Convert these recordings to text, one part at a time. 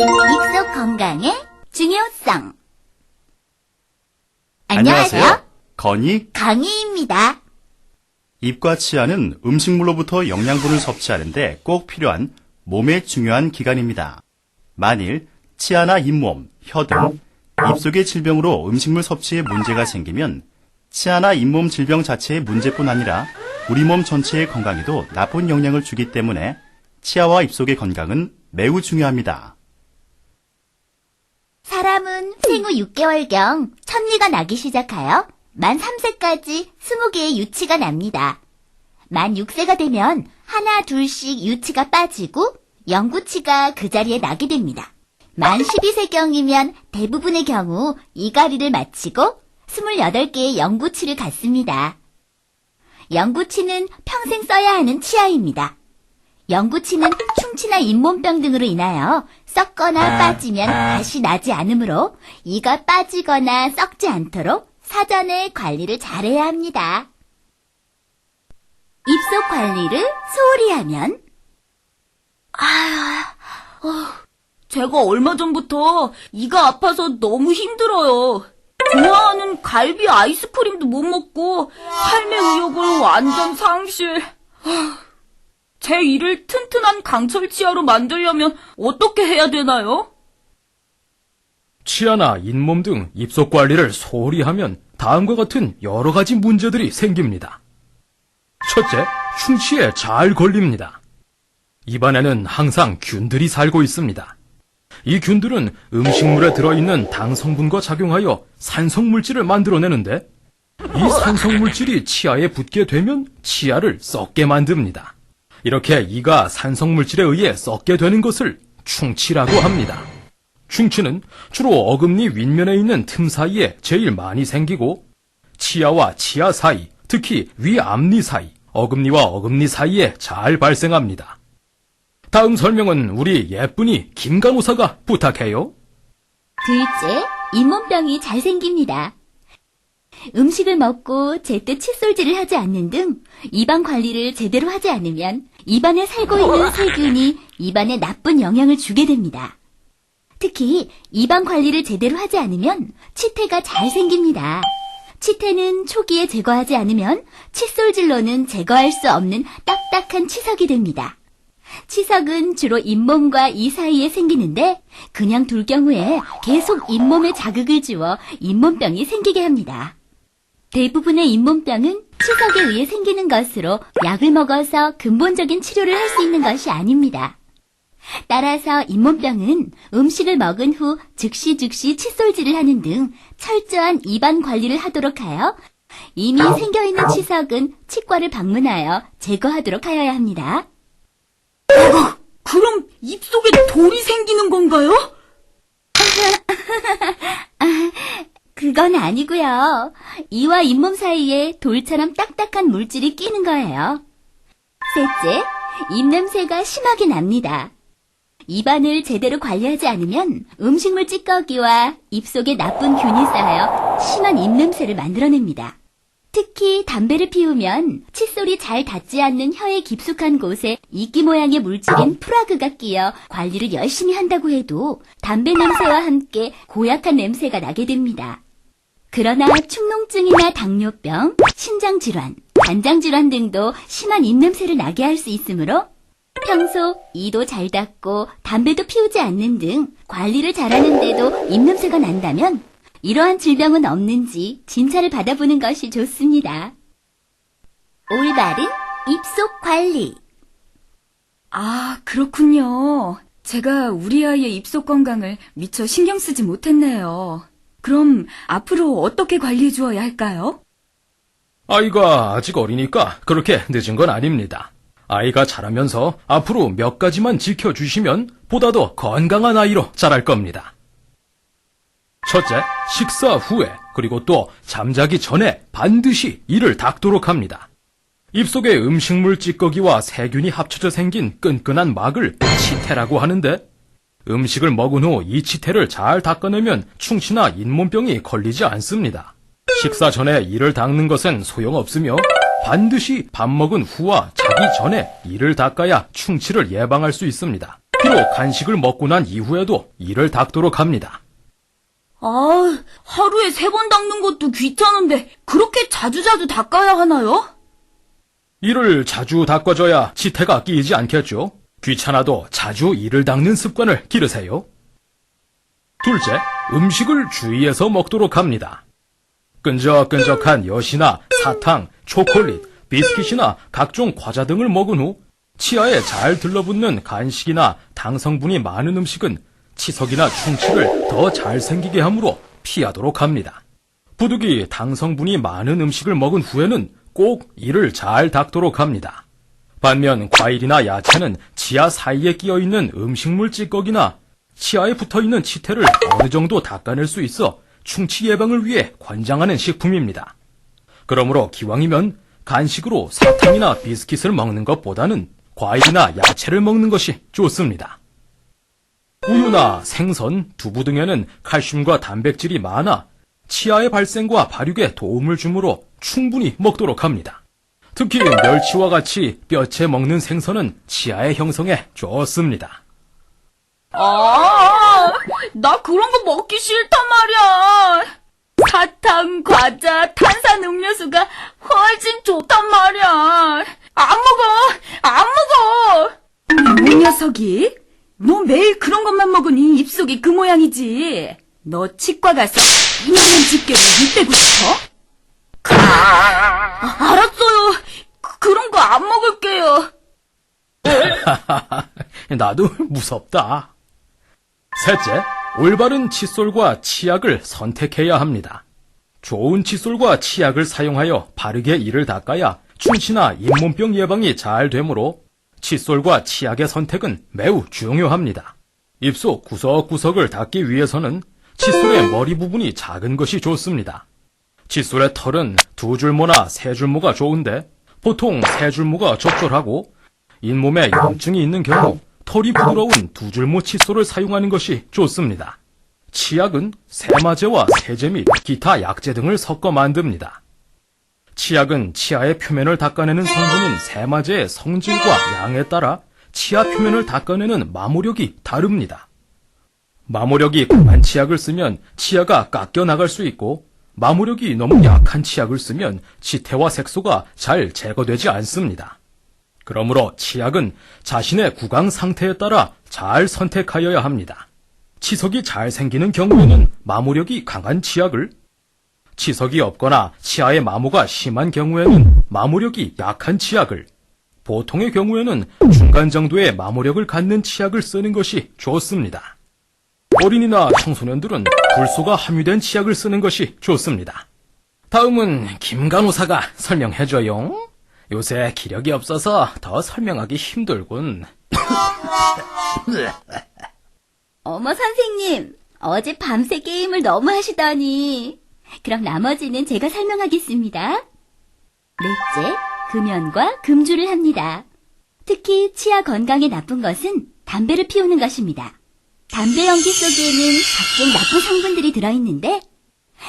입속 건강의 중요성. 안녕하세요. 건이 강희입니다. 입과 치아는 음식물로부터 영양분을 섭취하는데 꼭 필요한 몸의 중요한 기관입니다. 만일 치아나 잇몸, 혀등 입속의 질병으로 음식물 섭취에 문제가 생기면 치아나 잇몸 질병 자체의 문제뿐 아니라 우리 몸 전체의 건강에도 나쁜 영향을 주기 때문에 치아와 입속의 건강은 매우 중요합니다. 사람은 생후 6개월경 천리가 나기 시작하여 만 3세까지 20개의 유치가 납니다. 만 6세가 되면 하나 둘씩 유치가 빠지고 영구치가 그 자리에 나게 됩니다. 만 12세경이면 대부분의 경우 이가리를 마치고 28개의 영구치를 갖습니다. 영구치는 평생 써야 하는 치아입니다. 영구치는 충치나 잇몸병 등으로 인하여 썩거나 빠지면 다시 나지 않으므로 이가 빠지거나 썩지 않도록 사전에 관리를 잘해야 합니다. 입속 관리를 소홀히 하면 제가 얼마 전부터 이가 아파서 너무 힘들어요. 좋아하는 갈비 아이스크림도 못 먹고 삶의 의욕을 완전 상실. 하, 제 이를 튼튼한 강철 치아로 만들려면 어떻게 해야 되나요? 치아나 잇몸 등 입속 관리를 소홀히 하면 다음과 같은 여러 가지 문제들이 생깁니다. 첫째, 충치에 잘 걸립니다. 입안에는 항상 균들이 살고 있습니다. 이 균들은 음식물에 들어있는 당 성분과 작용하여 산성 물질을 만들어내는데 이 산성 물질이 치아에 붙게 되면 치아를 썩게 만듭니다. 이렇게 이가 산성 물질에 의해 썩게 되는 것을 충치라고 합니다. 충치는 주로 어금니 윗면에 있는 틈 사이에 제일 많이 생기고 치아와 치아 사이, 특히 위앞니 사이, 어금니와 어금니 사이에 잘 발생합니다. 다음 설명은 우리 예쁜이 김간호사가 부탁해요. 둘째, 잇몸병이 잘 생깁니다. 음식을 먹고 제때 칫솔질을 하지 않는 등 입안 관리를 제대로 하지 않으면 입안에 살고 있는 세균이 입안에 나쁜 영향을 주게 됩니다. 특히 입안 관리를 제대로 하지 않으면 치태가 잘 생깁니다. 치태는 초기에 제거하지 않으면 칫솔질로는 제거할 수 없는 딱딱한 치석이 됩니다. 치석은 주로 잇몸과 이 사이에 생기는데 그냥 둘 경우에 계속 잇몸에 자극을 주어 잇몸병이 생기게 합니다. 대부분의 잇몸병은 치석에 의해 생기는 것으로 약을 먹어서 근본적인 치료를 할 수 있는 것이 아닙니다. 따라서 잇몸병은 음식을 먹은 후 즉시 즉시 칫솔질을 하는 등 철저한 입안 관리를 하도록 하여 이미 생겨 있는 치석은 치과를 방문하여 제거하도록 하여야 합니다. 그럼 입속에 돌이 생기는 건가요? 그건 아니고요. 이와 잇몸 사이에 돌처럼 딱딱한 물질이 끼는 거예요. 셋째, 입냄새가 심하게 납니다. 입안을 제대로 관리하지 않으면 음식물 찌꺼기와 입속에 나쁜 균이 쌓여 심한 입냄새를 만들어냅니다. 특히 담배를 피우면 칫솔이 잘 닿지 않는 혀의 깊숙한 곳에 이끼 모양의 물질인 프라그가 끼어 관리를 열심히 한다고 해도 담배 냄새와 함께 고약한 냄새가 나게 됩니다. 그러나 축농증이나 당뇨병, 신장질환, 간장질환 등도 심한 입냄새를 나게 할 수 있으므로 평소 이도 잘 닦고 담배도 피우지 않는 등 관리를 잘하는데도 입냄새가 난다면 이러한 질병은 없는지 진찰을 받아보는 것이 좋습니다. 올바른 입속 관리. 아, 그렇군요. 제가 우리 아이의 입속 건강을 미처 신경 쓰지 못했네요. 그럼 앞으로 어떻게 관리해 주어야 할까요? 아이가 아직 어리니까 그렇게 늦은 건 아닙니다. 아이가 자라면서 앞으로 몇 가지만 지켜주시면 보다 더 건강한 아이로 자랄 겁니다. 첫째, 식사 후에 그리고 또 잠자기 전에 반드시 이를 닦도록 합니다. 입속에 음식물 찌꺼기와 세균이 합쳐져 생긴 끈끈한 막을 치태라고 하는데 음식을 먹은 후 이 치태를 잘 닦아내면 충치나 잇몸병이 걸리지 않습니다. 식사 전에 이를 닦는 것은 소용없으며 반드시 밥 먹은 후와 자기 전에 이를 닦아야 충치를 예방할 수 있습니다. 비록 간식을 먹고 난 이후에도 이를 닦도록 합니다. 아, 하루에 세 번 닦는 것도 귀찮은데 그렇게 자주자주 닦아야 하나요? 이를 자주 닦아줘야 지태가 끼이지 않겠죠. 귀찮아도 자주 이를 닦는 습관을 기르세요. 둘째, 음식을 주의해서 먹도록 합니다. 끈적끈적한 엿이나 사탕, 초콜릿, 비스킷이나 각종 과자 등을 먹은 후 치아에 잘 들러붙는 간식이나 당 성분이 많은 음식은 치석이나 충치를 더 잘 생기게 하므로 피하도록 합니다. 부득이 당 성분이 많은 음식을 먹은 후에는 꼭 이를 잘 닦도록 합니다. 반면 과일이나 야채는 치아 사이에 끼어 있는 음식물 찌꺼기나 치아에 붙어 있는 치태를 어느 정도 닦아낼 수 있어 충치 예방을 위해 권장하는 식품입니다. 그러므로 기왕이면 간식으로 사탕이나 비스킷을 먹는 것보다는 과일이나 야채를 먹는 것이 좋습니다. 우유나 생선, 두부 등에는 칼슘과 단백질이 많아 치아의 발생과 발육에 도움을 주므로 충분히 먹도록 합니다. 특히 멸치와 같이 뼈채 먹는 생선은 치아의 형성에 좋습니다. 아, 나 그런 거 먹기 싫단 말이야. 사탕, 과자, 탄산 음료수가 훨씬 좋단 말이야. 안 먹어! 안 먹어! 이 녀석이? 너 매일 그런 것만 먹으니 입속이 그 모양이지. 너 치과 가서 이만한 집게로 입 빼고 싶어? 아, 알았어요. 그- 그런 거 안 먹을게요. 나도 무섭다. 셋째, 올바른 칫솔과 치약을 선택해야 합니다. 좋은 칫솔과 치약을 사용하여 바르게 이를 닦아야 충치나 잇몸병 예방이 잘 되므로 칫솔과 치약의 선택은 매우 중요합니다. 입속 구석구석을 닦기 위해서는 칫솔의 머리 부분이 작은 것이 좋습니다. 칫솔의 털은 두 줄모나 세 줄모가 좋은데 보통 세 줄모가 적절하고 잇몸에 염증이 있는 경우 털이 부드러운 두 줄모 칫솔을 사용하는 것이 좋습니다. 치약은 세마제와 세제 및 기타 약재 등을 섞어 만듭니다. 치약은 치아의 표면을 닦아내는 성분인 세마제의 성질과 양에 따라 치아 표면을 닦아내는 마모력이 다릅니다. 마모력이 강한 치약을 쓰면 치아가 깎여 나갈 수 있고 마모력이 너무 약한 치약을 쓰면 지태와 색소가 잘 제거되지 않습니다. 그러므로 치약은 자신의 구강 상태에 따라 잘 선택하여야 합니다. 치석이 잘 생기는 경우에는 마모력이 강한 치약을, 치석이 없거나 치아의 마모가 심한 경우에는 마모력이 약한 치약을, 보통의 경우에는 중간 정도의 마모력을 갖는 치약을 쓰는 것이 좋습니다. 어린이나 청소년들은 불소가 함유된 치약을 쓰는 것이 좋습니다. 다음은 김간호사가 설명해줘요. 요새 기력이 없어서 더 설명하기 힘들군. 어머, 선생님. 어제 밤새 게임을 너무 하시더니. 그럼 나머지는 제가 설명하겠습니다. 넷째, 금연과 금주를 합니다. 특히 치아 건강에 나쁜 것은 담배를 피우는 것입니다. 담배 연기 속에는 각종 나쁜 성분들이 들어있는데,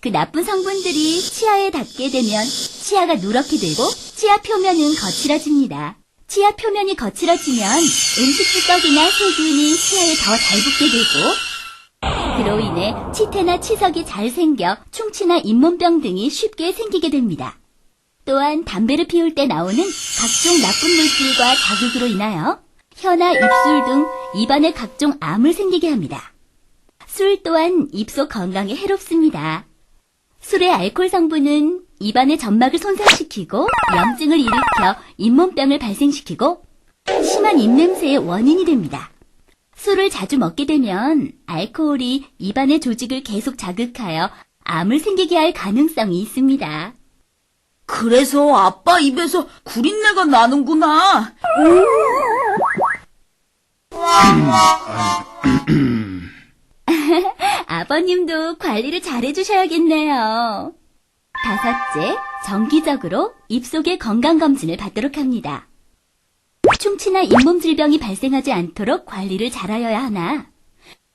그 나쁜 성분들이 치아에 닿게 되면 치아가 누렇게 되고 치아 표면은 거칠어집니다. 치아 표면이 거칠어지면 음식 찌꺼기나 세균이 치아에 더 잘 붙게 되고 그로 인해 치태나 치석이 잘 생겨 충치나 잇몸병 등이 쉽게 생기게 됩니다. 또한 담배를 피울 때 나오는 각종 나쁜 물질과 자극으로 인하여 혀나 입술 등 입안에 각종 암을 생기게 합니다. 술 또한 입속 건강에 해롭습니다. 술의 알코올 성분은 입안의 점막을 손상시키고 염증을 일으켜 잇몸병을 발생시키고 심한 입냄새의 원인이 됩니다. 술을 자주 먹게 되면 알코올이 입안의 조직을 계속 자극하여 암을 생기게 할 가능성이 있습니다. 그래서 아빠 입에서 구린내가 나는구나. 아버님도 관리를 잘 해주셔야겠네요. 다섯째, 정기적으로 입속의 건강검진을 받도록 합니다. 충치나 잇몸 질병이 발생하지 않도록 관리를 잘하여야 하나,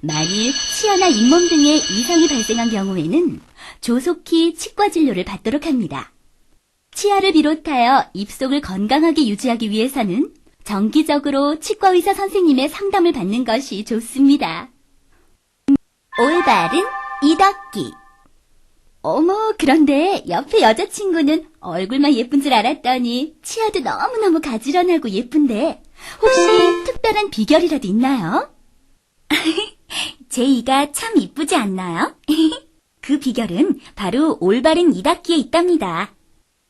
만일 치아나 잇몸 등의 이상이 발생한 경우에는 조속히 치과 진료를 받도록 합니다. 치아를 비롯하여 입속을 건강하게 유지하기 위해서는 정기적으로 치과 의사 선생님의 상담을 받는 것이 좋습니다. 올바른 이닫기. 어머, 그런데 옆에 여자친구는 얼굴만 예쁜 줄 알았더니 치아도 너무너무 가지런하고 예쁜데 혹시 특별한 비결이라도 있나요? 제 이가 참 이쁘지 않나요? 그 비결은 바로 올바른 이닫기에 있답니다.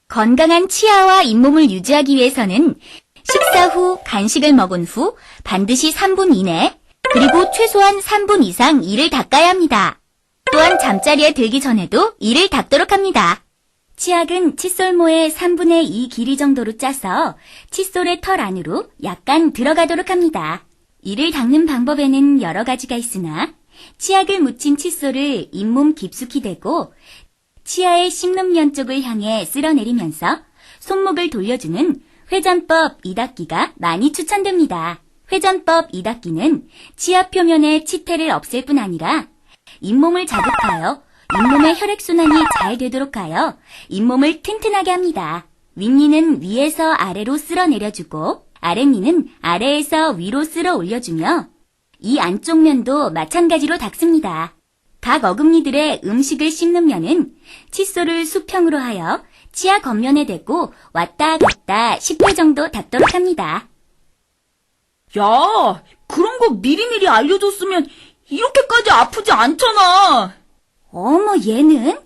건강한 치아와 잇몸을 유지하기 위해서는 식사 후 간식을 먹은 후 반드시 3분 이내 그리고 최소한 3분 이상 이를 닦아야 합니다. 또한 잠자리에 들기 전에도 이를 닦도록 합니다. 치약은 칫솔모의 3분의 2 길이 정도로 짜서 칫솔의 털 안으로 약간 들어가도록 합니다. 이를 닦는 방법에는 여러 가지가 있으나 치약을 묻힌 칫솔을 잇몸 깊숙이 대고 치아의 씹는 쪽을 향해 쓸어내리면서 손목을 돌려주는 회전법 이닫기가 많이 추천됩니다. 회전법 이닫기는 치아 표면의 치태를 없앨 뿐 아니라 잇몸을 자극하여 잇몸의 혈액순환이 잘 되도록 하여 잇몸을 튼튼하게 합니다. 윗니는 위에서 아래로 쓸어 내려주고 아랫니는 아래에서 위로 쓸어 올려주며 이 안쪽 면도 마찬가지로 닦습니다. 각 어금니들의 음식을 씹는 면은 칫솔을 수평으로 하여 치아 겉면에 대고 왔다 갔다 10회 정도 닦도록 합니다. 야, 그런 거 미리미리 알려줬으면 이렇게까지 아프지 않잖아. 어머, 얘는?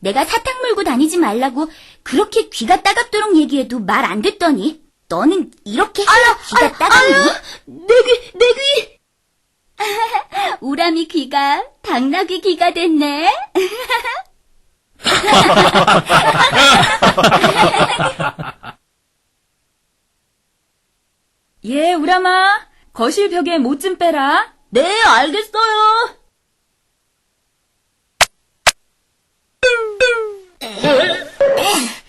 내가 사탕 물고 다니지 말라고 그렇게 귀가 따갑도록 얘기해도 말 안 듣더니 너는 이렇게 해야 귀가 따갑니? 내 귀, 내 귀. 우람이 귀가 당나귀 귀가 됐네. 예, 우람아. 거실 벽에 못 좀 빼라. 네, 알겠어요.